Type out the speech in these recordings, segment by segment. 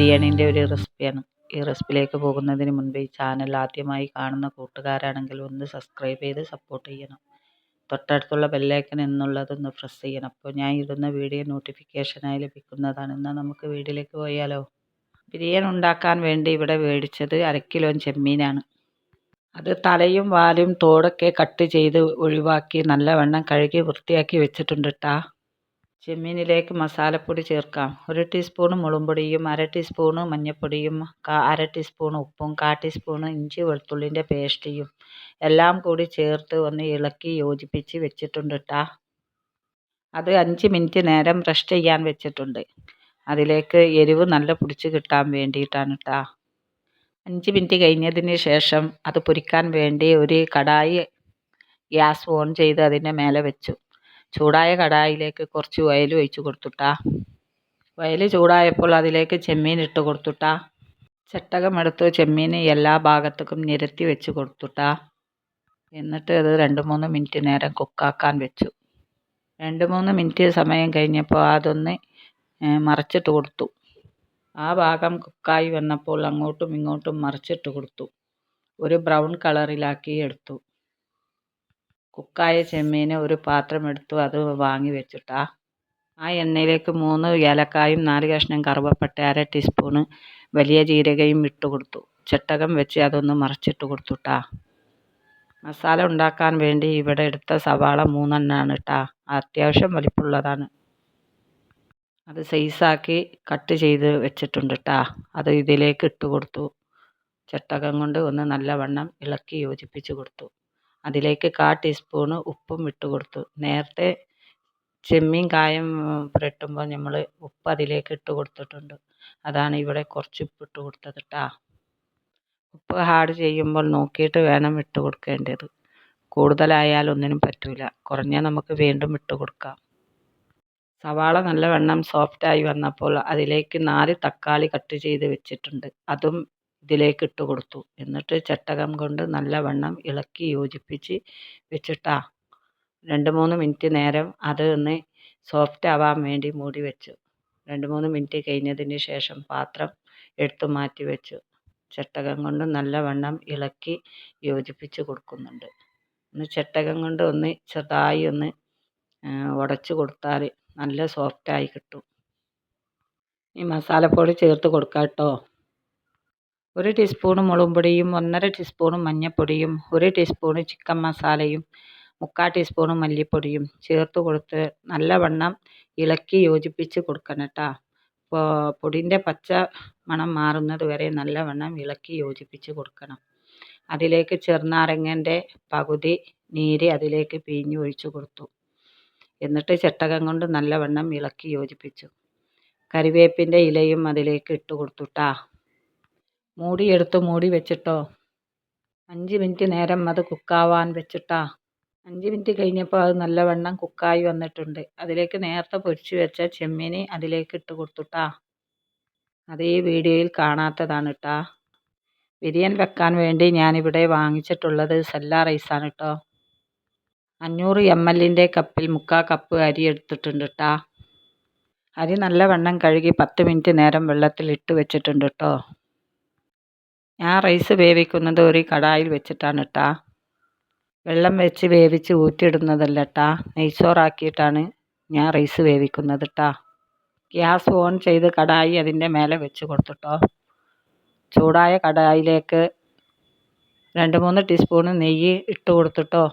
ബിരിയാണീന്റെ ഒരു റെസിപ്പിയാണ്. ഈ റെസിപ്പിയിലേക്ക് പോകുന്നതിന് മുൻപ് ഈ ചാനൽ ആദ്യമായി കാണുന്ന കൂട്ടുകാരാണെങ്കിൽ ഒന്ന് സബ്സ്ക്രൈബ് ചെയ്ത് സപ്പോർട്ട് ചെയ്യണം. തൊട്ടടുത്തുള്ള ബെല്ലൈക്കൺ എന്നുള്ളതൊന്ന് പ്രസ് ചെയ്യണം. അപ്പോൾ ഞാൻ ഇടുന്ന വീഡിയോ നോട്ടിഫിക്കേഷനായി ലഭിക്കുന്നതാണ്. എന്നാൽ നമുക്ക് വീട്ടിലേക്ക് പോയാലോ? ബിരിയാണി ഉണ്ടാക്കാൻ വേണ്ടി ഇവിടെ മേടിച്ചത് അരക്കിലോൻ കിലോ ചെമ്മീനാണ്. അത് തലയും വാലും തോടൊക്കെ കട്ട് ചെയ്ത് ഒഴിവാക്കി നല്ലവണ്ണം കഴുകി വൃത്തിയാക്കി വെച്ചിട്ടുണ്ട് കേട്ടാ ചെമ്മീനിലേക്ക് മസാലപ്പൊടി ചേർക്കാം. ഒരു ടീസ്പൂൺ മുളകുപൊടിയും അര ടീസ്പൂണ് മഞ്ഞൾപ്പൊടിയും അര ടീസ്പൂൺ ഉപ്പും കാ ടീസ്പൂൺ ഇഞ്ചി വെളുത്തുള്ളിന്റെ പേസ്റ്റിയും എല്ലാം കൂടി ചേർത്ത് ഒന്ന് ഇളക്കി യോജിപ്പിച്ച് വെച്ചിട്ടുണ്ട് കേട്ടോ അത് അഞ്ച് മിനിറ്റ് നേരം റെസ്റ്റ് ചെയ്യാൻ വെച്ചിട്ടുണ്ട്. അതിലേക്ക് എരിവ് നല്ല പിടിച്ച് കിട്ടാൻ വേണ്ടിയിട്ടാണ് കേട്ടോ അഞ്ച് മിനിറ്റ് കഴിഞ്ഞതിന് ശേഷം അത് പൊരിക്കാൻ വേണ്ടി ഒരു കടായി ഗ്യാസ് ഓൺ ചെയ്ത് അതിന്റെ മേലെ വെച്ചു. ചൂടായ കടായിലേക്ക് കുറച്ച് ഓയിൽ ഒഴിച്ച് കൊടുത്തുട്ടാ. ഓയിൽ ചൂടായപ്പോൾ അതിലേക്ക് ചെമ്മീൻ ഇട്ട് കൊടുത്തുട്ടാ. ചട്ടകമെടുത്ത് ചെമ്മീൻ എല്ലാ ഭാഗത്തേക്കും നിരത്തി വെച്ച് കൊടുത്തുട്ടാ. എന്നിട്ട് അത് രണ്ട് മൂന്ന് മിനിറ്റ് നേരം കുക്കാക്കാൻ വെച്ചു. രണ്ട് മൂന്ന് മിനിറ്റ് സമയം കഴിഞ്ഞപ്പോൾ അതൊന്ന് മറിച്ചിട്ട് കൊടുത്തു. ആ ഭാഗം കുക്കായി വന്നപ്പോൾ അങ്ങോട്ടും ഇങ്ങോട്ടും മറിച്ചിട്ട് കൊടുത്തു. ഒരു ബ്രൗൺ കളറിലാക്കി എടുത്തു. കുക്കായ ചെമ്മീൻ ഒരു പാത്രം എടുത്തു അത് വാങ്ങി വെച്ചിട്ടാ. ആ എണ്ണയിലേക്ക് മൂന്ന് ഏലക്കായും നാല് കഷ്ണം കറുവപ്പട്ട അര ടീസ്പൂണ് വലിയ ജീരകയും ഇട്ട് കൊടുത്തു. ചട്ടകം വെച്ച് അതൊന്ന് മറിച്ചിട്ട് കൊടുത്തുട്ടാ. മസാല ഉണ്ടാക്കാൻ വേണ്ടി ഇവിടെ എടുത്ത സവാള മൂന്നെണ്ണമാണ് ട്ടാ അത്യാവശ്യം വലിപ്പമുള്ളതാണ് അത് സൈസാക്കി കട്ട് ചെയ്ത് വെച്ചിട്ടുണ്ട് ട്ടാ അത് ഇതിലേക്ക് ഇട്ട് കൊടുത്തു. ചട്ടകം കൊണ്ട് ഒന്ന് നല്ലവണ്ണം ഇളക്കി യോജിപ്പിച്ച് കൊടുത്തു. അതിലേക്ക് കാ ടീസ്പൂണ് ഉപ്പും ഇട്ട് കൊടുത്തു. നേരത്തെ ചെമ്മീൻ കായം പുരട്ടുമ്പോൾ നമ്മൾ ഉപ്പ് അതിലേക്ക് ഇട്ട് കൊടുത്തിട്ടുണ്ട്. അതാണ് ഇവിടെ കുറച്ച് ഉപ്പ് ഇട്ട് കൊടുത്തത് കേട്ടാ ഉപ്പ് ഹാർഡ് ചെയ്യുമ്പോൾ നോക്കിയിട്ട് വേണം ഇട്ട് കൊടുക്കേണ്ടത്. കൂടുതലായാൽ ഒന്നിനും പറ്റില്ല കുറഞ്ഞാൽ നമുക്ക് വീണ്ടും ഇട്ട് കൊടുക്കാം. സവാള നല്ലവണ്ണം സോഫ്റ്റായി വന്നപ്പോൾ അതിലേക്ക് നാല് തക്കാളി കട്ട് ചെയ്ത് വെച്ചിട്ടുണ്ട്. അതും ഇതിലേക്ക് ഇട്ട് കൊടുത്തു. എന്നിട്ട് ചട്ടകം കൊണ്ട് നല്ലവണ്ണം ഇളക്കി യോജിപ്പിച്ച് വെച്ചിട്ടാ രണ്ട് മൂന്ന് മിനിറ്റ് നേരം അത് ഒന്ന് സോഫ്റ്റ് ആവാൻ വേണ്ടി മൂടി വെച്ചു. രണ്ട് മൂന്ന് മിനിറ്റ് കഴിഞ്ഞതിന് ശേഷം പാത്രം എടുത്തു മാറ്റി വെച്ചു. ചട്ടകം കൊണ്ട് നല്ലവണ്ണം ഇളക്കി യോജിപ്പിച്ച് കൊടുക്കുന്നുണ്ട്. ഒന്ന് ചട്ടകം കൊണ്ട് ഒന്ന് ചെറുതായി ഒന്ന് ഉടച്ച് കൊടുത്താൽ നല്ല സോഫ്റ്റായി കിട്ടും. ഈ മസാലപ്പൊടി ചേർത്ത് കൊടുക്കാം കേട്ടോ ഒരു ടീസ്പൂൺ മുളക് പൊടിയും ഒന്നര ടീസ്പൂൺ മഞ്ഞൾപ്പൊടിയും ഒരു ടീസ്പൂൺ ചിക്കൻ മസാലയും മുക്കാൽ ടീസ്പൂൺ മല്ലിപ്പൊടിയും ചേർത്ത് കൊടുത്ത് നല്ലവണ്ണം ഇളക്കി യോജിപ്പിച്ച് കൊടുക്കണം കേട്ടോ അപ്പോൾ പൊടിന്റെ പച്ച മണം മാറുന്നത് വരെ നല്ലവണ്ണം ഇളക്കി യോജിപ്പിച്ച് കൊടുക്കണം. അതിലേക്ക് ചെറുനാരങ്ങന്റെ പകുതി നീര് അതിലേക്ക് പിഴിഞ്ഞ് ഒഴിച്ചു കൊടുത്തു. എന്നിട്ട് ചട്ടകം കൊണ്ട് നല്ലവണ്ണം ഇളക്കി യോജിപ്പിച്ചു. കറിവേപ്പിന്റെ ഇലയും അതിലേക്ക് ഇട്ട് കൊടുത്തുട്ടാ മൂടി എടുത്ത് മൂടി വെച്ചിട്ടോ? അഞ്ച് മിനിറ്റ് നേരം അത് കുക്കാവാൻ വെച്ചിട്ടാ? അഞ്ച് മിനിറ്റ് കഴിഞ്ഞപ്പോൾ അത് നല്ലവണ്ണം കുക്കായി വന്നിട്ടുണ്ട്. അതിലേക്ക് നേരത്തെ പൊരിച്ചു വെച്ച ചെമ്മീന് അതിലേക്ക് ഇട്ട് കൊടുത്തുട്ടാ. അത് ഈ വീഡിയോയിൽ കാണാത്തതാണ് കേട്ടാ ബിരിയാണി വെക്കാൻ വേണ്ടി ഞാനിവിടെ വാങ്ങിച്ചിട്ടുള്ളത് സെല്ല റൈസാണ് കേട്ടോ അഞ്ഞൂറ് എം എല്ലിന്റെ കപ്പിൽ മുക്കാൽ കപ്പ് അരി എടുത്തിട്ടുണ്ട് കേട്ടാ അരി നല്ലവണ്ണം കഴുകി പത്ത് മിനിറ്റ് നേരം വെള്ളത്തിൽ ഇട്ട് വെച്ചിട്ടുണ്ട് കേട്ടോ ഞാൻ റൈസ് വേവിക്കുന്നത് ഒരു കടായിൽ വെച്ചിട്ടാണ് കേട്ടാ വെള്ളം വെച്ച് വേവിച്ച് ഊറ്റിയിടുന്നതല്ല കേട്ടാ നെയ്ച്ചോറാക്കിയിട്ടാണ് ഞാൻ റൈസ് വേവിക്കുന്നത് കേട്ടാ ഗ്യാസ് ഓൺ ചെയ്ത് കടായി അതിന്റെ മേലെ വെച്ച് കൊടുത്തിട്ടോ ചൂടായ കടായിലേക്ക് രണ്ട് മൂന്ന് ടീസ്പൂണ് നെയ്യ് ഇട്ട് കൊടുത്തിട്ടോ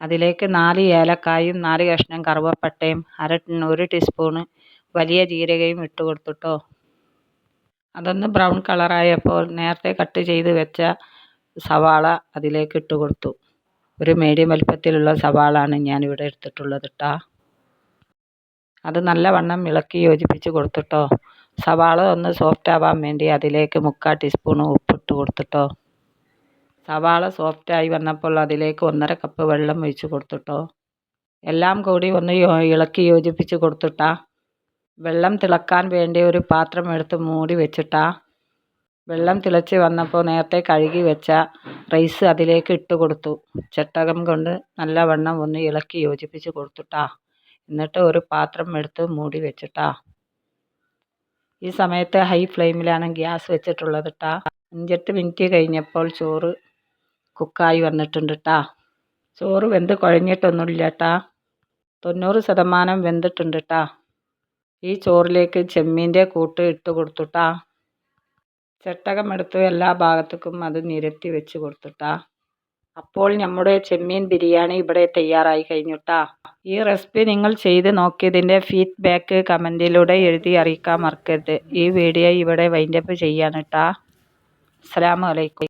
അതിലേക്ക് നാല് ഏലക്കായും നാല് കഷ്ണം കറുവപ്പട്ടയും അര ഒരു ടീസ്പൂണ് വലിയ ജീരകയും ഇട്ട് കൊടുത്തിട്ടോ അതൊന്ന് ബ്രൗൺ കളറായപ്പോൾ നേരത്തെ കട്ട് ചെയ്ത് വെച്ച സവാള അതിലേക്ക് ഇട്ട് കൊടുത്തു. ഒരു മീഡിയം വലിപ്പത്തിലുള്ള സവാളാണ് ഞാനിവിടെ എടുത്തിട്ടുള്ളത് കേട്ടോ അത് നല്ലവണ്ണം ഇളക്കി യോജിപ്പിച്ച് കൊടുത്തിട്ടോ സവാള ഒന്ന് സോഫ്റ്റ് ആവാൻ വേണ്ടി അതിലേക്ക് മുക്കാൽ ടീസ്പൂൺ ഉപ്പിട്ട് കൊടുത്തിട്ടോ സവാള സോഫ്റ്റായി വന്നപ്പോൾ അതിലേക്ക് ഒന്നര കപ്പ് വെള്ളം ഒഴിച്ച് കൊടുത്തിട്ടോ എല്ലാം കൂടി ഒന്ന് ഇളക്കി യോജിപ്പിച്ച് കൊടുത്തിട്ടാ വെള്ളം തിളക്കാൻ വേണ്ടി ഒരു പാത്രം എടുത്ത് മൂടി വെച്ചിട്ടാ. വെള്ളം തിളച്ച് വന്നപ്പോൾ നേരത്തെ കഴുകി വെച്ച റൈസ് അതിലേക്ക് ഇട്ട് കൊടുത്തു. ചട്ടകം കൊണ്ട് നല്ല വണ്ണം ഒന്ന് ഇളക്കി യോജിപ്പിച്ച് കൊടുത്തുട്ടാ. എന്നിട്ട് ഒരു പാത്രം എടുത്ത് മൂടി വെച്ചിട്ടാ. ഈ സമയത്ത് ഹൈ ഫ്ലെയിമിലാണ് ഗ്യാസ് വെച്ചിട്ടുള്ളത് കേട്ടാ അഞ്ചെട്ട് മിനിറ്റ് കഴിഞ്ഞപ്പോൾ ചോറ് കുക്കായി വന്നിട്ടുണ്ട് ട്ടാ ചോറ് വെന്ത് കുഴഞ്ഞിട്ടൊന്നുമില്ല ട്ടാ തൊണ്ണൂറ് ശതമാനം വെന്തിട്ടുണ്ട് കേട്ടാ ഈ ചോറിലേക്ക് ചെമ്മീന്റെ കൂട്ട് ഇട്ട് കൊടുത്തുട്ടാ. ചട്ടകം എടുത്ത് എല്ലാ ഭാഗത്തേക്കും അത് നിരത്തി വെച്ച് കൊടുത്തുട്ടാ. അപ്പോൾ നമ്മുടെ ചെമ്മീൻ ബിരിയാണി ഇവിടെ തയ്യാറായി കഴിഞ്ഞുട്ടാ. ഈ റെസിപ്പി നിങ്ങൾ ചെയ്ത് നോക്കിയതിന്റെ ഫീഡ്ബാക്ക് കമന്റിലൂടെ എഴുതി അറിയിക്കാൻ മറക്കരുത്. ഈ വീഡിയോ ഇവിടെ വൈൻഡപ്പ് ചെയ്യാനിട്ടാ. കേട്ടാ അസ്സലാമു അലൈക്കും.